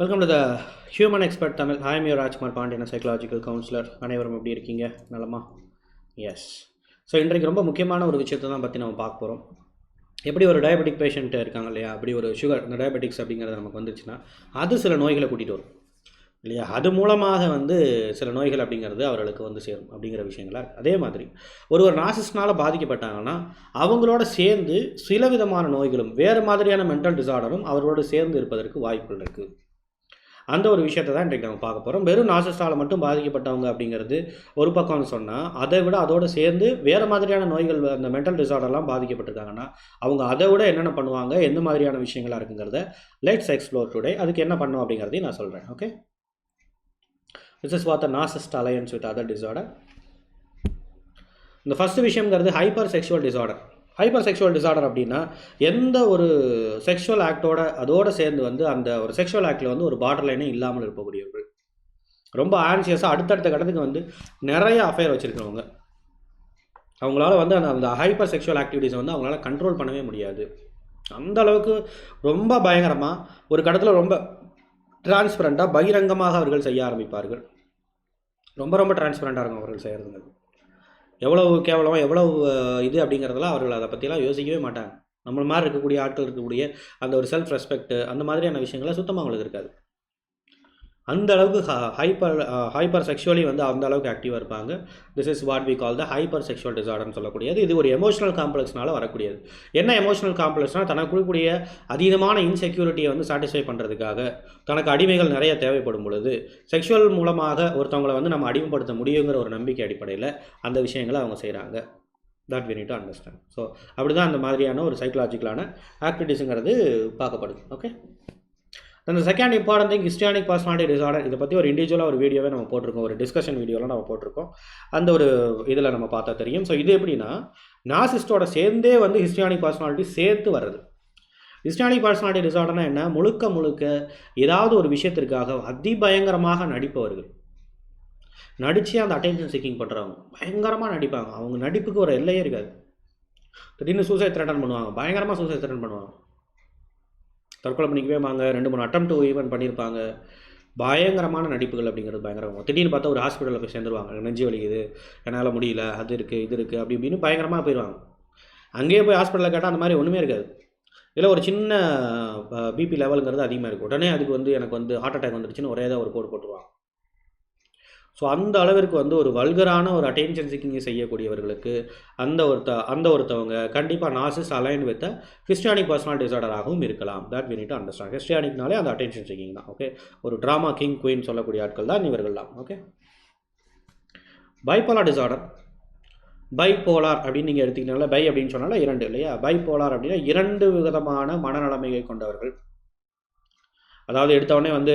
Welcome to the human expert Tamil hi M Rajkumar Pandian psychological counsellor அனைவரும் எப்படி இருக்கீங்க? நலமா? எஸ் ஸோ இன்றைக்கு ரொம்ப முக்கியமான ஒரு விஷயத்தை தான் பற்றி நம்ம பார்க்க போகிறோம் எப்படி ஒரு டயபெட்டிக் பேஷண்ட்டு இருக்காங்க இல்லையா? அப்படி ஒரு சுகர் இந்த டயபெட்டிக்ஸ் அப்படிங்கிறது நமக்கு வந்துச்சுன்னா அது சில நோய்களை கூட்டிகிட்டு வரும். இல்லையா? அது மூலமாக வந்து சில நோய்கள் அப்படிங்கிறது அவர்களுக்கு வந்து சேரும் அப்படிங்கிற விஷயங்களா? இருக்குது அதே மாதிரி ஒருவர் நாசிஸ்னால் பாதிக்கப்பட்டாங்கன்னா அவங்களோட சேர்ந்து சில விதமான நோய்களும் வேறு மாதிரியான மென்டல் டிசார்டரும் அவர்களோடு சேர்ந்து இருப்பதற்கு வாய்ப்புகள் இருக்குது அந்த ஒரு விஷயத்தை தான் இன்றைக்கு நம்ம பார்க்க போகிறோம் வெறும் நாசஸ்டால் மட்டும் பாதிக்கப்பட்டவங்க அப்படிங்கிறது ஒரு பக்கம்னு சொன்னால் அதை விட அதோடு சேர்ந்து வேறு மாதிரியான நோய்கள் அந்த மென்டல் டிசார்டர்லாம் பாதிக்கப்பட்டிருக்காங்கன்னா அவங்க அதை விட என்னென்ன பண்ணுவாங்க எந்த மாதிரியான விஷயங்களாக இருக்குங்கிறத லெட்ஸ் எக்ஸ்ப்ளோர் டுடே அதுக்கு என்ன பண்ணும் அப்படிங்கிறதையும் நான் சொல்கிறேன் okay this is what the narcissist alliance with other disorder இந்த first விஷயங்கிறது hyper sexual disorder hyper sexual disorder அப்படின்னா எந்த ஒரு செக்ஷுவல் ஆக்டோட அதோடு சேர்ந்து வந்து அந்த ஒரு செக்ஷுவல் ஆக்டில் வந்து ஒரு பார்டர் லைனே இல்லாமல் இருக்கக்கூடியவர்கள் ரொம்ப ஆன்சியஸாக அடுத்தடுத்த கட்டத்துக்கு வந்து நிறைய அஃபேர் வச்சுருக்கிறவங்க. அவங்களால வந்து அந்த அந்த ஹைப்பர் செக்ஷுவல் ஆக்டிவிட்டீஸை வந்து அவங்களால கண்ட்ரோல் பண்ணவே முடியாது. அந்த அளவுக்கு ரொம்ப பயங்கரமாக ஒரு கடத்தில் ரொம்ப டிரான்ஸ்பரண்ட்டாக பகிரங்கமாக அவர்கள் செய்ய ஆரம்பிப்பார்கள். ரொம்ப ரொம்ப டிரான்ஸ்பரண்ட்டாக இருக்கும் அவர்கள் செய்கிறதுங்க எவ்வளவு கேவலம் எவ்வளவு இது அப்படிங்கிறதெல்லாம் அவர்கள் அதை பற்றிலாம் யோசிக்கவே மாட்டாங்க. நம்மள மாதிரி இருக்கக்கூடிய ஆட்கள் இருக்கக்கூடிய அந்த ஒரு செல்ஃப் ரெஸ்பெக்ட் அந்த மாதிரியான விஷயங்கள்லாம் சுத்தமாக அவங்களுக்கு இருக்காது. அந்த அளவுக்கு ஹைப்பர் ஹைப்பர் செக்ஷுவலி வந்து அந்த அளவுக்கு ஆக்டிவாக இருப்பாங்க. This is what we call the hyper sexual டிசார்டர்னு சொல்லக்கூடியது. இது ஒரு எமோஷனல் காம்ப்ளெக்ஸ்னால வரக்கூடியது. என்ன எமோஷனல் காம்ப்ளெக்ஸ்னால் தனக்கு கொடுக்கக்கூடிய அதீதமான இன்செக்யூரிட்டியை வந்து சாட்டிஸ்ஃபை பண்ணுறதுக்காக தனக்கு அடிமைகள் நிறைய தேவைப்படும் பொழுது செக்ஷுவல் மூலமாக ஒருத்தவங்களை வந்து நம்ம அடிமைப்படுத்த முடியுங்கிற ஒரு நம்பிக்கை அடிப்படையில் அந்த விஷயங்களை அவங்க செய்கிறாங்க that we need to understand so அப்படி தான் அந்த மாதிரியான ஒரு சைக்கலாஜிக்கலான ஆக்டிவிட்டீஸுங்கிறது பார்க்கப்படுது. ஓகே அந்த second important thing histrionic personality disorder இதை பற்றி ஒரு இண்டிவிஜுவலாக ஒரு வீடியோவே நம்ம போட்டிருக்கோம். ஒரு டிஸ்கஷன் வீடியோலாம் நம்ம போட்டிருக்கோம். அந்த ஒரு இதில் நம்ம பார்த்தா தெரியும். ஸோ இது எப்படின்னா நாசிஸ்டோட சேர்ந்தே வந்து ஹிஸ்டானிக் பர்சனாலிட்டி சேர்த்து வர்றது. ஹிஸ்டானிக் பர்சனாலிட்டி டிசார்டர்னா என்ன? முழுக்க முழுக்க ஏதாவது ஒரு விஷயத்திற்காக அதிபயங்கரமாக நடிப்பவர்கள். நடித்து அந்த அட்டென்ஷன் சீக்கிங் பண்ணுறவங்க பயங்கரமாக நடிப்பாங்க. அவங்க நடிப்புக்கு ஒரு எல்லையே இருக்காது. திடீர்னு சூசைட் த்ரெட்டன் பண்ணுவாங்க. பயங்கரமாக சூசைட் த்ரெட்டன் பண்ணுவாங்க. தற்கொலை பண்ணிக்கவே வாங்க ரெண்டு மூணு அட்டம் டு ஈவன் பண்ணியிருப்பாங்க பயங்கரமான நடிப்புகள் அப்படிங்கிறது பயங்கரமாக திடீர்னு பார்த்தா ஒரு ஹாஸ்பிட்டலில் போய் சேர்ந்துருவாங்க. நெஞ்சு வலிக்குது. என்னால் முடியல. அது இருக்குது இது இருக்குது அப்படி இப்படின்னு பயங்கரமாக போயிடுவாங்க அங்கேயே போய் ஹாஸ்பிட்டலில் கேட்டால் அந்த மாதிரி ஒன்றுமே இருக்காது. இல்லை ஒரு சின்ன பிபி லெவலுங்கிறது அதிகமாக இருக்கும். உடனே அதுக்கு வந்து எனக்கு வந்து ஹார்ட் அட்டாக் வந்துருச்சுன்னு ஒரே தான் ஒரு கோடு போட்டுருவாங்க. ஸோ அந்த அளவிற்கு வந்து ஒரு வல்கரான ஒரு அட்டென்ஷன் சிக்கிங் செய்யக்கூடியவர்களுக்கு அந்த ஒருத்த அந்த ஒருத்தவங்க கண்டிப்பாக narcissist align with histrionic personal டிசார்டராகவும் இருக்கலாம். தட் வி நீட் அண்டர்ஸ்டாண்ட் ஹிஸ்டானிக்னாலே அந்த அட்டென்ஷன் சிக்கிங் தான் ஓகே ஒரு ட்ராமா கிங் குயின் சொல்லக்கூடிய ஆட்கள் தான் இவர்கள்லாம் ஓகே பைப்போலார் டிசார்டர் பைப்போலார் அப்படின்னு நீங்கள் எடுத்தீங்கனால பை அப்படின்னு சொன்னால இரண்டு இல்லையா? பைப்போலார் அப்படின்னா இரண்டு விதமான மனநிலைமையை கொண்டவர்கள். அதாவது எடுத்தவொடனே வந்து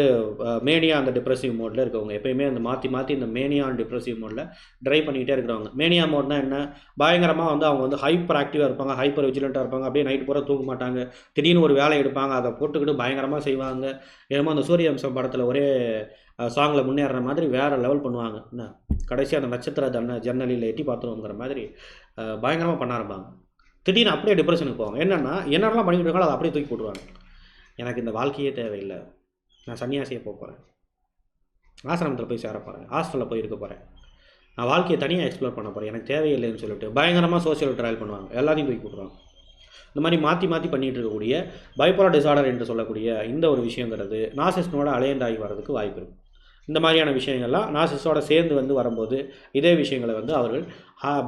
மேனியா அந்த டிப்ரெசிவ் மோடில் இருக்கவங்க. எப்பயுமே அந்த மாற்றி மாற்றி இந்த மேனியா அண்ட் டிப்ரெசிவ் மோடில் ட்ரைவ் பண்ணிக்கிட்டே இருக்கிறவங்க. மேனியா மோட்னா என்ன? பயங்கரமாக வந்து அவங்க வந்து ஹைப்பர் ஆக்டிவாக இருப்பாங்க ஹைப்பர் விஜிலண்ட்டாக இருப்பாங்க. அப்படியே நைட் பூரா தூங்க மாட்டாங்க. திடீர்னு ஒரு வேலை எடுப்பாங்க அதை போட்டுக்கிட்டு பயங்கரமாக செய்வாங்க. என்னமோ அந்த சூரிய அம்சம் படத்தில் ஒரே சாங்கில் முன்னேறுற மாதிரி வேறு லெவல் பண்ணுவாங்க. என்ன? கடைசி அந்த நட்சத்திர தன்னை ஜன்னலில் எட்டி பார்த்துருவோங்கிற மாதிரி பயங்கரமாக பண்ண ஆரம்பாங்க திடீர்னு அப்படியே டிப்ரெஷனுக்கு போவாங்க. என்னென்னா என்னென்னலாம் பண்ணிக்கிட்டு இருக்காங்களோ அதை அப்படியே தூக்கி போட்டுருவாங்க. எனக்கு இந்த வாழ்க்கையே தேவையில்லை. நான் சன்னியாசியை போக போகிறேன் ஆசிரமத்தில் போய் சேர போகிறேன் ஹாஸ்டலில் போய் இருக்க போகிறேன் நான் வாழ்க்கையை தனியாக எக்ஸ்ப்ளோர் பண்ண போகிறேன் எனக்கு தேவையில்லைன்னு சொல்லிட்டு பயங்கரமாக சோசியல் ட்ரையல் பண்ணுவாங்க. எல்லாத்தையும் தூக்கி போட்டுருவாங்க. இந்த மாதிரி மாற்றி மாற்றி பண்ணிகிட்டு இருக்கக்கூடிய பைப்போலர் டிசார்டர் என்று சொல்லக்கூடிய இந்த ஒரு விஷயங்கிறது நாசிஸ்டனோட அலையண்ட் ஆகி வாய்ப்பு இருக்குது இந்த மாதிரியான விஷயங்கள்லாம் நாசிஸோட சேர்ந்து வந்து வரும்போது இதே விஷயங்களை வந்து அவர்கள்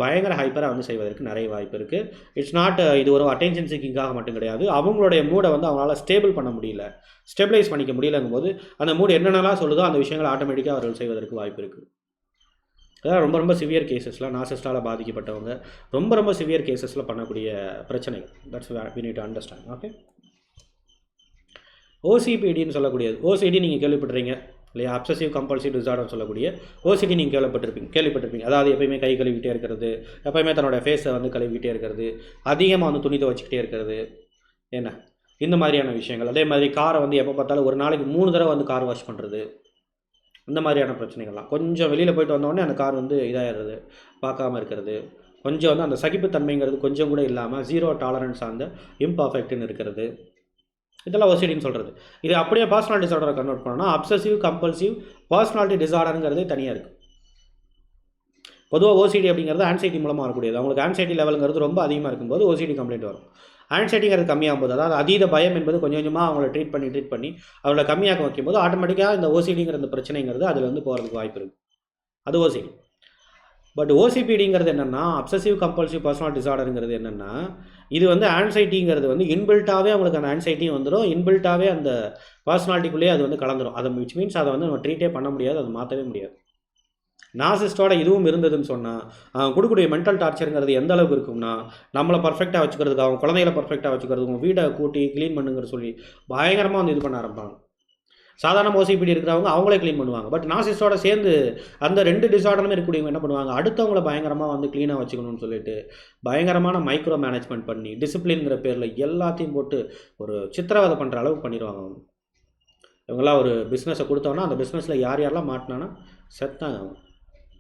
பயங்கர ஹைப்பராக வந்து செய்வதற்கு நிறைய வாய்ப்பு இருக்குது இட்ஸ் நாட் இது ஒரு அட்டென்ஷன் சீக்கிங்காக மட்டும் கிடையாது. அவங்களுடைய மூடை வந்து அவங்களால ஸ்டேபிள் பண்ண முடியல. ஸ்டெபிளைஸ் பண்ணிக்க முடியலங்கும் போது அந்த மூடு என்னென்னலாம் சொல்லுதோ அந்த விஷயங்களை ஆட்டோமேட்டிக்காக அவர்கள் செய்வதற்கு வாய்ப்பு இருக்குது அதான் ரொம்ப ரொம்ப சிவியர் கேசஸ்லாம் நாசிஸ்டால் பாதிக்கப்பட்டவங்க ரொம்ப ரொம்ப சிவியர் கேசஸில் பண்ணக்கூடிய பிரச்சனைகள். That's we need understand okay ஓசிபிடின்னு சொல்லக்கூடியது. ஓசிடி நீங்கள் கேள்விப்படுறீங்க இல்லையா? அப்சசிவ் கம்பல்சிவ் டிசார்டர் சொல்லக்கூடிய ஓசிடி நீங்கள் கேள்விப்பட்டிருப்பீங்க கேள்விப்பட்டிருப்பீங்க. அதாவது எப்பயுமே கை கழுவிட்டே இருக்கிறது எப்பயுமே தன்னோட ஃபேஸை வந்து கழுவிட்டே இருக்கிறது அதிகமாக வந்து துணி துவச்சிக்கிட்டே இருக்கிறது. என்ன? இந்த மாதிரியான விஷயங்கள். அதே மாதிரி காரை வந்து எப்போ பார்த்தாலும் ஒரு நாளைக்கு மூணு தடவை வந்து கார் வாஷ் பண்ணுறது இந்த மாதிரியான பிரச்சனைகள்லாம். கொஞ்சம் வெளியில் போயிட்டு வந்தோடனே அந்த கார் வந்து இதாகிடுறது பார்க்காம இருக்கிறது. கொஞ்சம் வந்து அந்த சகிப்புத்தன்மைங்கிறது கொஞ்சம் கூட இல்லாமல் ஜீரோ டாலரன்ஸ் அந்த இம்பர்ஃபெக்ட்னு இருக்கிறது. இதெல்லாம் ஓசிடின்னு சொல்கிறது இது அப்படியே பர்சனாலிட்டி டிசார்டரை கன்வெர்ட் பண்ணோம்னா அப்சசிவ் கம்பல்சிவ் பர்சனாலிட்டி டிசார்டருங்கிறது தனியாக இருக்குது பொதுவாக ஓசிடி அப்படிங்கிறது ஆன்சைட்டி மூலமாக வரக்கூடியது. அவங்களுக்கு ஆன்சைட்டி லெவலுங்கிறது ரொம்ப அதிகமாக இருக்கும்போது ஓசிடி கம்ப்ளைண்ட் வரும். ஆன்சைட்டிங்கிறது கம்மியாகும் போது அதாவது அதீத பயம் என்பது கொஞ்சம் கொஞ்சமாக அவங்கள ட்ரீட் பண்ணி ட்ரீட் பண்ணி அவங்கள கம்மியாக வைக்கும்போது ஆட்டோமேட்டிக்காக இந்த ஓசிடிங்கிற இந்த பிரச்சனைங்கிறது அதில் வந்து போகிறதுக்கு வாய்ப்பு இருக்குது அது ஓசிடி பட் ஓசிபிடிங்கிறது என்னென்னா அப்சசிவ் கம்பல்சிவ் பர்சனல் டிசார்டருங்கிறது என்னென்னா இது வந்து ஆன்சைட்டிங்கிறது வந்து இன்பில்ட்டாகவே அவங்களுக்கு அந்த ஆன்சைட்டியும் வந்துடும் இன்பில்ட்டாகவே அந்த பர்சனாலிட்டிக்குள்ளேயே அது வந்து கலந்துடும் அதை விச் மீன்ஸ் அதை வந்து நம்ம ட்ரீட்டே பண்ண முடியாது அதை மாற்றவே முடியாது. நாசிஸ்டோட இதுவும் இருந்ததுன்னு சொன்னால் கொடுக்கக்கூடிய மென்டல் டார்ச்சருங்கிறது எந்த அளவுக்கு இருக்கும்னா நம்மளை பர்ஃபெக்டாக வச்சுக்கிறதுக்கு அவங்க குழந்தைகளை பர்ஃபெக்டாக வச்சுக்கிறதுக்கும் வீடை கூட்டி க்ளீன் பண்ணுங்கிற சொல்லி பயங்கரமாக வந்து இது பண்ண ஆரம்பிப்பாங்க. சாதாரண ஓசிபிடி இருக்கிறவங்க அவங்களே க்ளீன் பண்ணுவாங்க. பட் நாசிஸ்டோட சேர்ந்து அந்த ரெண்டு டிசார்டருமே இருக்கக்கூடியவங்க என்ன பண்ணுவாங்க? அடுத்தவங்கள பயங்கரமாக வந்து க்ளீனாக வச்சுக்கணும்னு சொல்லிட்டு பயங்கரமான மைக்ரோ மேனேஜ்மெண்ட் பண்ணி டிசிப்ளின்ங்கிற பேரில் எல்லாத்தையும் போட்டு ஒரு சித்திரவதை பண்ணுற அளவுக்கு பண்ணிடுவாங்க அவங்க. இவங்கெல்லாம் ஒரு பிஸ்னஸை கொடுத்தோன்னா அந்த பிஸ்னஸில் யார் யாரெல்லாம் மாட்டினானா செத்தாங்க அவங்க.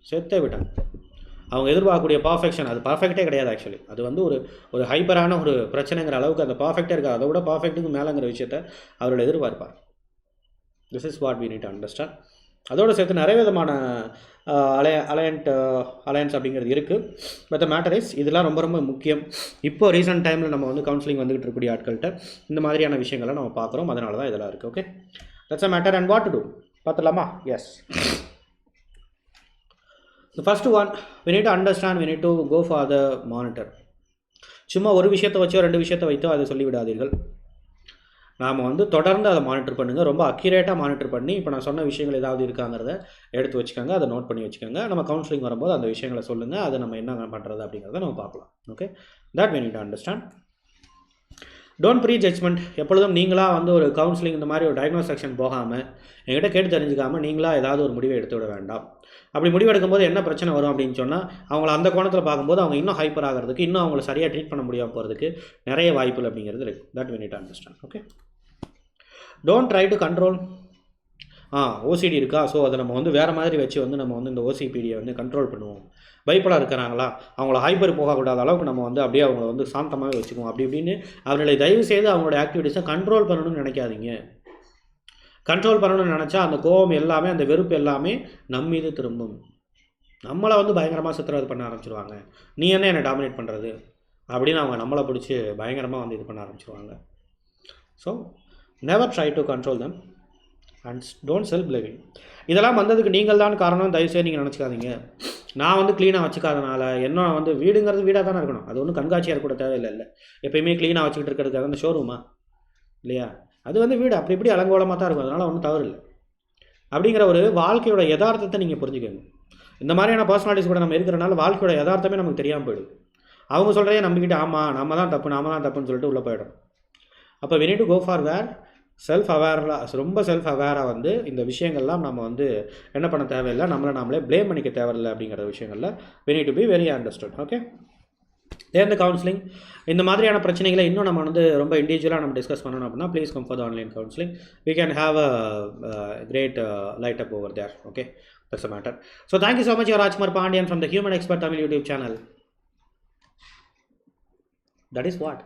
செத்தே விட்டாங்க. அவங்க எதிர்பார்க்கக்கூடிய பர்ஃபெக்ஷன் அது பர்ஃபெக்டே கிடையாது ஆக்சுவலி அது வந்து ஒரு ஒரு ஹைப்பரான ஒரு பிரச்சனைங்கிற அளவுக்கு அந்த பர்ஃபெக்டே இருக்காது. அதை விட பர்ஃபெக்ட்டுக்கு மேலேங்கிற விஷயத்த அவரோட எதிர்பார்ப்பார். This is what we need understand அதோடு சேர்த்து நிறைய விதமான அலைய அலையன்ட் அலையன்ஸ் அப்படிங்கிறது இருக்குது பட் த மேட்டர் இஸ் இதெல்லாம் ரொம்ப ரொம்ப முக்கியம். இப்போ ரீசெண்ட் டைமில் நம்ம வந்து கவுன்சிலிங் வந்துகிட்டு இருக்கக்கூடிய ஆட்கள்கிட்ட இந்த மாதிரியான விஷயங்களை நம்ம பார்க்குறோம். அதனால தான் இதெல்லாம் இருக்குது okay that's a matter and what to do பார்த்துலாமா as the first one we need to understand we need to go for the monitor சும்மா ஒரு விஷயத்தை வச்சோ ரெண்டு விஷயத்தை வைத்தோ அதை சொல்லிவிடாதீர்கள். நாம் வந்து தொடர்ந்து அதை மானிட்டர் பண்ணுங்கள் ரொம்ப அக்யூரேட்டாக மானிட்டர் பண்ணி இப்போ நான் சொன்ன விஷயங்கள் ஏதாவது இருக்காங்கிறத எடுத்து வச்சுக்கோங்க. அதை நோட் பண்ணி வச்சுக்கோங்க. நம்ம கவுன்சிலிங் வரும்போது அந்த விஷயங்களை சொல்லுங்கள் அதை நம்ம என்ன பண்ணுறது அப்படிங்கிறத நம்ம பார்க்கலாம். Okay that we need understand don't pre judgment எப்பொழுதும் நீங்களாக வந்து ஒரு கவுன்சிலிங் இந்த மாதிரி ஒரு டயக்னோஸ் செக்ஷன் போகாமல் என்கிட்ட கேட்டு தெரிஞ்சுக்காமல் நீங்களாக ஏதாவது ஒரு முடிவை எடுத்து விட வேண்டாம். அப்படி முடிவெடுக்கும்போது என்ன பிரச்சனை வரும் அப்படின்னு சொன்னால் அவங்கள அந்த கோணத்தில் பார்க்கும்போது அவங்க இன்னும் ஹைப்பர் ஆகிறதுக்கு இன்னும் அவங்கள சரியாக ட்ரீட் பண்ண முடியாமல் போகிறதுக்கு நிறைய வாய்ப்புகள் அப்படிங்கிறது இருக்குது that we need understand okay don't try to control ah OCD இருக்கா? ஸோ அதை நம்ம வந்து வேறு மாதிரி வச்சு வந்து நம்ம வந்து இந்த ஓசிபிடியை வந்து கண்ட்ரோல் பண்ணுவோம். பைப்பலாக இருக்கிறாங்களா? அவங்கள ஹைப்பர் போகக்கூடாத அளவுக்கு நம்ம வந்து அப்படியே அவங்கள வந்து சாந்தமாகவே வச்சுக்குவோம். அப்படி இப்படின்னு அவர்களை தயவு செய்து அவங்களோட ஆக்டிவிட்டீஸை கண்ட்ரோல் பண்ணணும்னு நினைக்காதீங்க. கண்ட்ரோல் பண்ணணும்னு நினச்சா அந்த கோபம் எல்லாமே அந்த வெறுப்பு எல்லாமே நம்ம மீது திரும்பும். நம்மளை வந்து பயங்கரமாக சித்திரவதை பண்ண ஆரம்பிச்சிருவாங்க. நீ என்ன என்னை டாமினேட் பண்ணுறது அப்படின்னு அவங்க நம்மளை பிடிச்சி பயங்கரமாக வந்து இது பண்ண ஆரம்பிச்சிருவாங்க. So never try to control them and don't self blaming இதெல்லாம் வந்ததுக்கு நீங்கள் தான் காரணம். தயவுசெய்து நீங்கள் நினச்சிக்காதீங்க. நான் வந்து க்ளீனாக வச்சுக்காதனால என்ன வந்து வீடுங்கிறது வீடாக தானே இருக்கணும். அது ஒன்றும் கண்காட்சியாக கூட தேவையில்லை இல்லை. எப்பயுமே க்ளீனாக வச்சுக்கிட்டு இருக்கிறதுக்காக அந்த ஷோரூமா இல்லையா? அது வந்து வீடு. அப்படி இப்படி அலங்கோலமாக தான் இருக்கும். அதனால் ஒன்றும் தவறு இல்லை. அப்படிங்கிற ஒரு வாழ்க்கையோட யதார்த்தத்தை நீங்கள் புரிஞ்சுக்கோங்க. இந்த மாதிரியான பர்சனாலிட்டிஸ் கூட நம்ம இருக்கிறனால வாழ்க்கையோட யதார்த்தமே நமக்கு தெரியாமல் போயிடும் அவங்க சொல்கிறதே நம்பிக்கிட்டு ஆமாம் நம்ம தான் தப்பு நாம தான் தப்புன்னு சொல்லிட்டு உள்ளே போயிடும் அப்போ we to go for where self அவேராக ரொம்ப செல்ஃப் அவேராக வந்து இந்த விஷயங்கள்லாம் நம்ம வந்து என்ன பண்ண தேவையில்லை நம்மளை நாமளே ப்ளேம் பண்ணிக்க தேவையில்லை அப்படிங்கிற விஷயங்களில் we to be very understood okay தேர்ந்த கவுன்சிலிங் இந்த மாதிரியான பிரச்சனைகளை இன்னும் நம்ம வந்து ரொம்ப இண்டிவிஜுவலாக நம்ம டிஸ்கஸ் பண்ணணும் அப்படின்னா please come for online counselling we can have a great light up over there okay that's a matter so thank you so much your Rajkumar Pandian from the human expert Tamil YouTube channel that is what